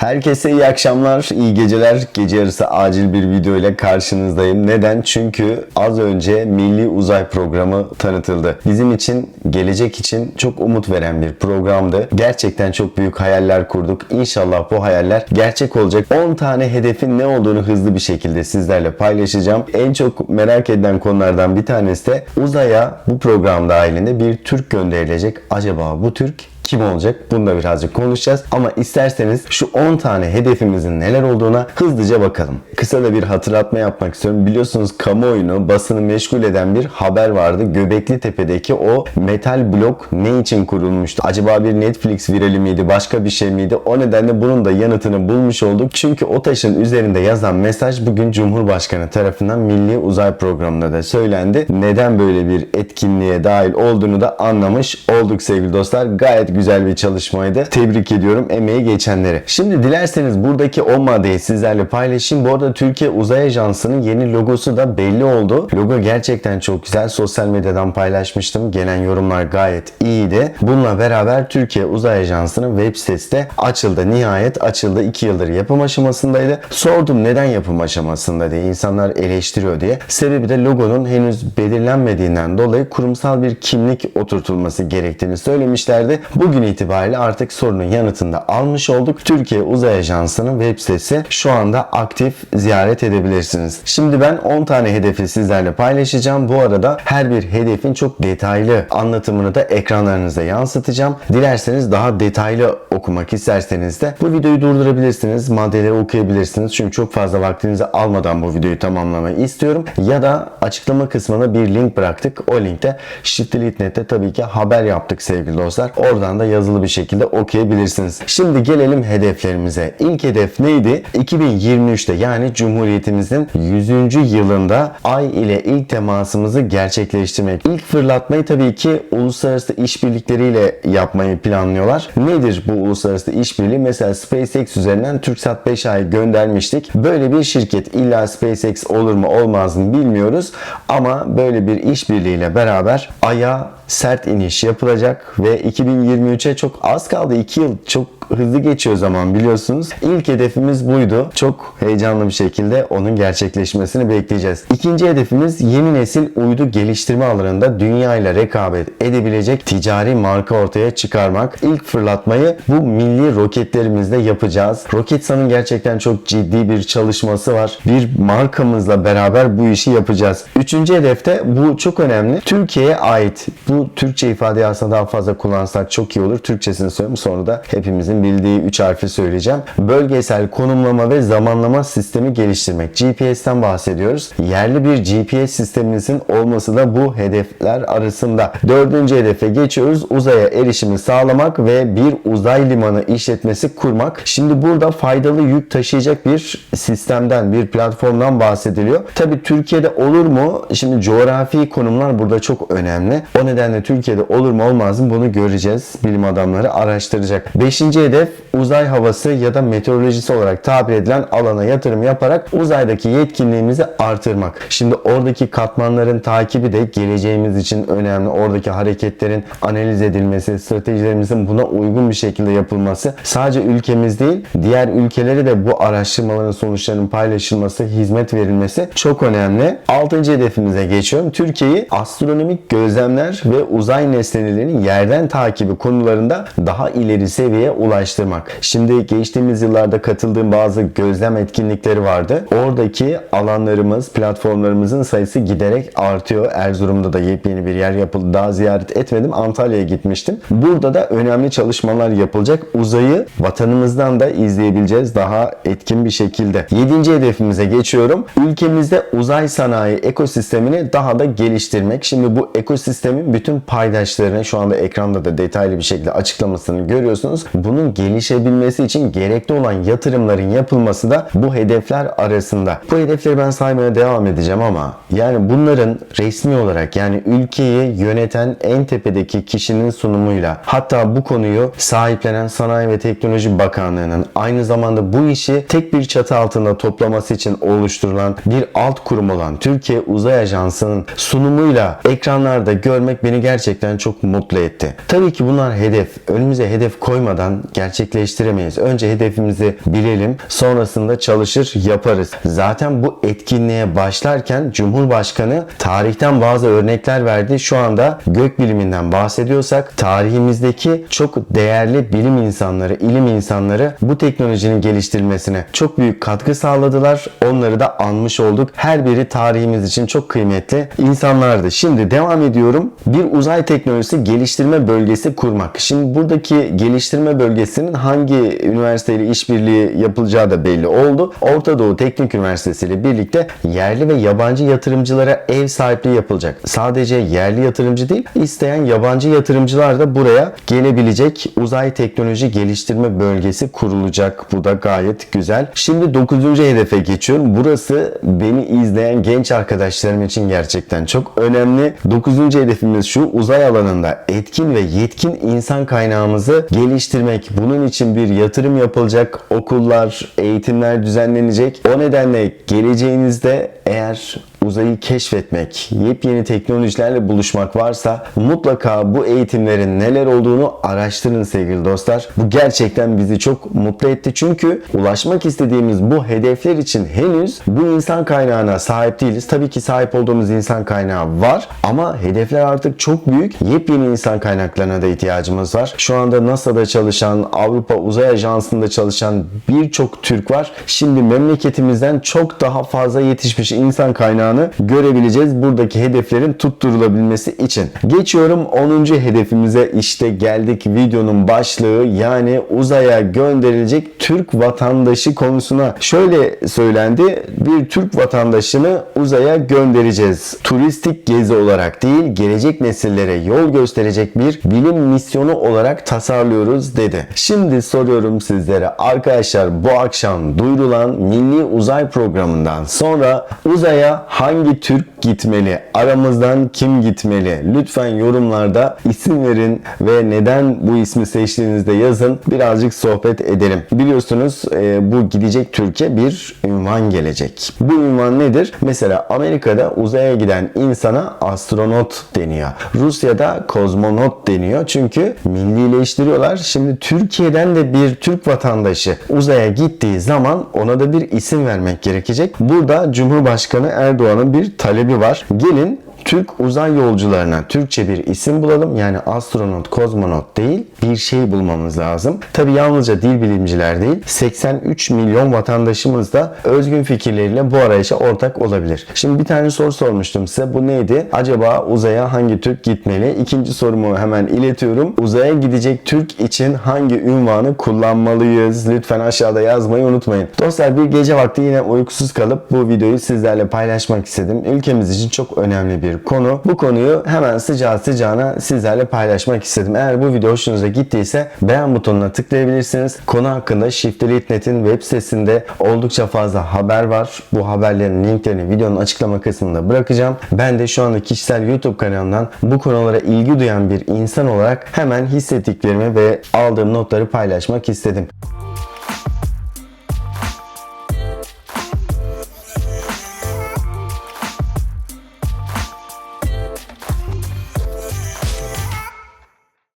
Herkese iyi akşamlar, iyi geceler. Gece yarısı acil bir video ile karşınızdayım. Neden? Çünkü az önce Milli Uzay Programı tanıtıldı. Bizim için, gelecek için çok umut veren bir programdı. Gerçekten çok büyük hayaller kurduk. İnşallah bu hayaller gerçek olacak. 10 tane hedefin ne olduğunu hızlı bir şekilde sizlerle paylaşacağım. En çok merak edilen konulardan bir tanesi de uzaya bu program dahilinde bir Türk gönderilecek. Acaba bu Türk kim olacak? Bunu da birazcık konuşacağız. Ama isterseniz şu 10 tane hedefimizin neler olduğuna hızlıca bakalım. Kısa da bir hatırlatma yapmak istiyorum. Biliyorsunuz kamuoyunu, basını meşgul eden bir haber vardı. Göbekli Tepe'deki o metal blok ne için kurulmuştu? Acaba bir Netflix virali miydi? Başka bir şey miydi? O nedenle bunun da yanıtını bulmuş olduk. Çünkü o taşın üzerinde yazan mesaj bugün Cumhurbaşkanı tarafından Milli Uzay Programı'nda da söylendi. Neden böyle bir etkinliğe dahil olduğunu da anlamış olduk sevgili dostlar. Gayet güzel bir çalışmaydı. Tebrik ediyorum emeği geçenleri. Şimdi dilerseniz buradaki o maddeyi sizlerle paylaşayım. Bu arada Türkiye Uzay Ajansı'nın yeni logosu da belli oldu. Logo gerçekten çok güzel. Sosyal medyadan paylaşmıştım. Gelen yorumlar gayet iyiydi. Bununla beraber Türkiye Uzay Ajansı'nın web sitesi de açıldı. Nihayet açıldı. 2 yıldır yapım aşamasındaydı. Sordum neden yapım aşamasında diye. İnsanlar eleştiriyor diye. Sebebi de logonun henüz belirlenmediğinden dolayı kurumsal bir kimlik oturtulması gerektiğini söylemişlerdi. Bugün itibariyle artık sorunun yanıtını da almış olduk. Türkiye Uzay Ajansı'nın web sitesi şu anda aktif ziyaret edebilirsiniz. Şimdi ben 10 tane hedefi sizlerle paylaşacağım. Bu arada her bir hedefin çok detaylı anlatımını da ekranlarınıza yansıtacağım. Dilerseniz daha detaylı okumak isterseniz de bu videoyu durdurabilirsiniz. Maddeleri okuyabilirsiniz. Çünkü çok fazla vaktinizi almadan bu videoyu tamamlamayı istiyorum. Ya da açıklama kısmına bir link bıraktık. O linkte Shiftly.net'te tabii ki haber yaptık sevgili dostlar. Oradan da yazılı bir şekilde okuyabilirsiniz. Şimdi gelelim hedeflerimize. İlk hedef neydi? 2023'te yani Cumhuriyetimizin 100. yılında Ay ile ilk temasımızı gerçekleştirmek. İlk fırlatmayı tabii ki uluslararası işbirlikleriyle yapmayı planlıyorlar. Nedir bu uluslararası işbirliği? Mesela SpaceX üzerinden TürkSat 5A'yı göndermiştik. Böyle bir şirket illa SpaceX olur mu olmaz mı bilmiyoruz. Ama böyle bir işbirliğiyle beraber Ay'a sert iniş yapılacak ve 2023'e çok az kaldı. 2 yıl çok hızlı geçiyor zaman biliyorsunuz. İlk hedefimiz buydu. Çok heyecanlı bir şekilde onun gerçekleşmesini bekleyeceğiz. İkinci hedefimiz yeni nesil uydu geliştirme alanında dünya ile rekabet edebilecek ticari marka ortaya çıkarmak. İlk fırlatmayı bu milli roketlerimizde yapacağız. Roketsan'ın gerçekten çok ciddi bir çalışması var. Bir markamızla beraber bu işi yapacağız. Üçüncü hedefte bu çok önemli. Türkiye'ye ait. Bu Türkçe ifadeyi aslında daha fazla kullansak çok iyi olur. Türkçesini söyleyeyim sonra da hepimizin bildiği 3 harfi söyleyeceğim. Bölgesel konumlama ve zamanlama sistemi geliştirmek. GPS'ten bahsediyoruz. Yerli bir GPS sistemimizin olması da bu hedefler arasında. Dördüncü hedefe geçiyoruz. Uzaya erişimi sağlamak ve bir uzay limanı işletmesi kurmak. Şimdi burada faydalı yük taşıyacak bir sistemden, bir platformdan bahsediliyor. Tabi Türkiye'de olur mu? Şimdi coğrafi konumlar burada çok önemli. O nedenle Türkiye'de olur mu olmaz mı bunu göreceğiz. Bilim adamları araştıracak. Beşinci hedef uzay havası ya da meteorolojisi olarak tabir edilen alana yatırım yaparak uzaydaki yetkinliğimizi artırmak. Şimdi oradaki katmanların takibi de geleceğimiz için önemli. Oradaki hareketlerin analiz edilmesi, stratejilerimizin buna uygun bir şekilde yapılması sadece ülkemiz değil, diğer ülkelere de bu araştırmaların sonuçlarının paylaşılması, hizmet verilmesi çok önemli. Altıncı hedefimize geçiyorum. Türkiye'yi astronomik gözlemler ve uzay nesnelerinin yerden takibi konularında daha ileri seviyeye ulaştırmak. Şimdi geçtiğimiz yıllarda katıldığım bazı gözlem etkinlikleri vardı. Oradaki alanlarımız, platformlarımızın sayısı giderek artıyor. Erzurum'da da yepyeni bir yer yapıldı. Daha ziyaret etmedim. Antalya'ya gitmiştim. Burada da önemli çalışmalar yapılacak. Uzayı vatanımızdan da izleyebileceğiz daha etkin bir şekilde. Yedinci hedefimize geçiyorum. Ülkemizde uzay sanayi ekosistemini daha da geliştirmek. Şimdi bu ekosistemin bütün paydaşlarını şu anda ekranda da detaylı bir şekilde açıklamasını görüyorsunuz. Bunun gelişebilmesi için gerekli olan yatırımların yapılması da bu hedefler arasında. Bu hedefleri ben saymaya devam edeceğim ama yani bunların resmi olarak yani ülkeyi yöneten en tepedeki kişinin sunumuyla hatta bu konuyu sahiplenen Sanayi ve Teknoloji Bakanlığı'nın aynı zamanda bu işi tek bir çatı altında toplaması için oluşturulan bir alt kurum olan Türkiye Uzay Ajansı'nın sunumuyla ekranlarda görmek beni beni gerçekten çok mutlu etti. Tabii ki bunlar hedef. Önümüze hedef koymadan gerçekleştiremeyiz. Önce hedefimizi bilelim. Sonrasında çalışır yaparız. Zaten bu etkinliğe başlarken Cumhurbaşkanı tarihten bazı örnekler verdi. Şu anda gökbiliminden bahsediyorsak tarihimizdeki çok değerli bilim insanları, ilim insanları bu teknolojinin geliştirilmesine çok büyük katkı sağladılar. Onları da anmış olduk. Her biri tarihimiz için çok kıymetli insanlardı. Şimdi devam ediyorum. Bir uzay teknolojisi geliştirme bölgesi kurmak. Şimdi buradaki geliştirme bölgesinin hangi üniversiteyle işbirliği yapılacağı da belli oldu. Orta Doğu Teknik Üniversitesi ile birlikte yerli ve yabancı yatırımcılara ev sahipliği yapılacak. Sadece yerli yatırımcı değil, isteyen yabancı yatırımcılar da buraya gelebilecek uzay teknoloji geliştirme bölgesi kurulacak. Bu da gayet güzel. Şimdi 9. hedefe geçiyorum. Burası beni izleyen genç arkadaşlarım için gerçekten çok önemli. 9. hedefimiz şu uzay alanında etkin ve yetkin insan kaynağımızı geliştirmek. Bunun için bir yatırım yapılacak. Okullar, eğitimler düzenlenecek. O nedenle geleceğinizde eğer uzayı keşfetmek, yepyeni teknolojilerle buluşmak varsa mutlaka bu eğitimlerin neler olduğunu araştırın sevgili dostlar. Bu gerçekten bizi çok mutlu etti. Çünkü ulaşmak istediğimiz bu hedefler için henüz bu insan kaynağına sahip değiliz. Tabii ki sahip olduğumuz insan kaynağı var ama hedefler artık çok büyük. Yepyeni insan kaynaklarına da ihtiyacımız var. Şu anda NASA'da çalışan, Avrupa Uzay Ajansı'nda çalışan birçok Türk var. Şimdi memleketimizden çok daha fazla yetişmiş insan kaynağını görebileceğiz buradaki hedeflerin tutturulabilmesi için. Geçiyorum 10. hedefimize işte geldik videonun başlığı yani uzaya gönderilecek Türk vatandaşı konusuna. Şöyle söylendi bir Türk vatandaşını uzaya göndereceğiz. Turistik gezi olarak değil gelecek nesillere yol gösterecek bir bilim misyonu olarak tasarlıyoruz dedi. Şimdi soruyorum sizlere arkadaşlar bu akşam duyurulan Milli Uzay Programı'ndan sonra uzaya hangi Türk gitmeli? Aramızdan kim gitmeli? Lütfen yorumlarda isim verin ve neden bu ismi seçtiğinizde yazın. Birazcık sohbet edelim. Biliyorsunuz e, bu gidecek Türkiye bir ünvan gelecek. Bu ünvan nedir? Mesela Amerika'da uzaya giden insana astronot deniyor. Rusya'da kozmonot deniyor. Çünkü millileştiriyorlar. Şimdi Türkiye'den de bir Türk vatandaşı uzaya gittiği zaman ona da bir isim vermek gerekecek. Burada Cumhurbaşkanı Erdoğan'ın bir talebi var. Gelin Türk uzay yolcularına Türkçe bir isim bulalım. Yani astronot, kozmonot değil bir şey bulmamız lazım. Tabi yalnızca dil bilimciler değil 83 milyon vatandaşımız da özgün fikirleriyle bu arayışa ortak olabilir. Şimdi bir tane soru sormuştum size. Bu neydi? Acaba uzaya hangi Türk gitmeli? İkinci sorumu hemen iletiyorum. Uzaya gidecek Türk için hangi ünvanı kullanmalıyız? Lütfen aşağıda yazmayı unutmayın. Dostlar bir gece vakti yine uykusuz kalıp bu videoyu sizlerle paylaşmak istedim. Ülkemiz için çok önemli bir konu. Bu konuyu hemen sıcağı sıcağına sizlerle paylaşmak istedim. Eğer bu video hoşunuza gittiyse beğen butonuna tıklayabilirsiniz. Konu hakkında Shiftly.net'in web sitesinde oldukça fazla haber var. Bu haberlerin linklerini videonun açıklama kısmında bırakacağım. Ben de şu anda kişisel YouTube kanalımdan bu konulara ilgi duyan bir insan olarak hemen hissettiklerimi ve aldığım notları paylaşmak istedim.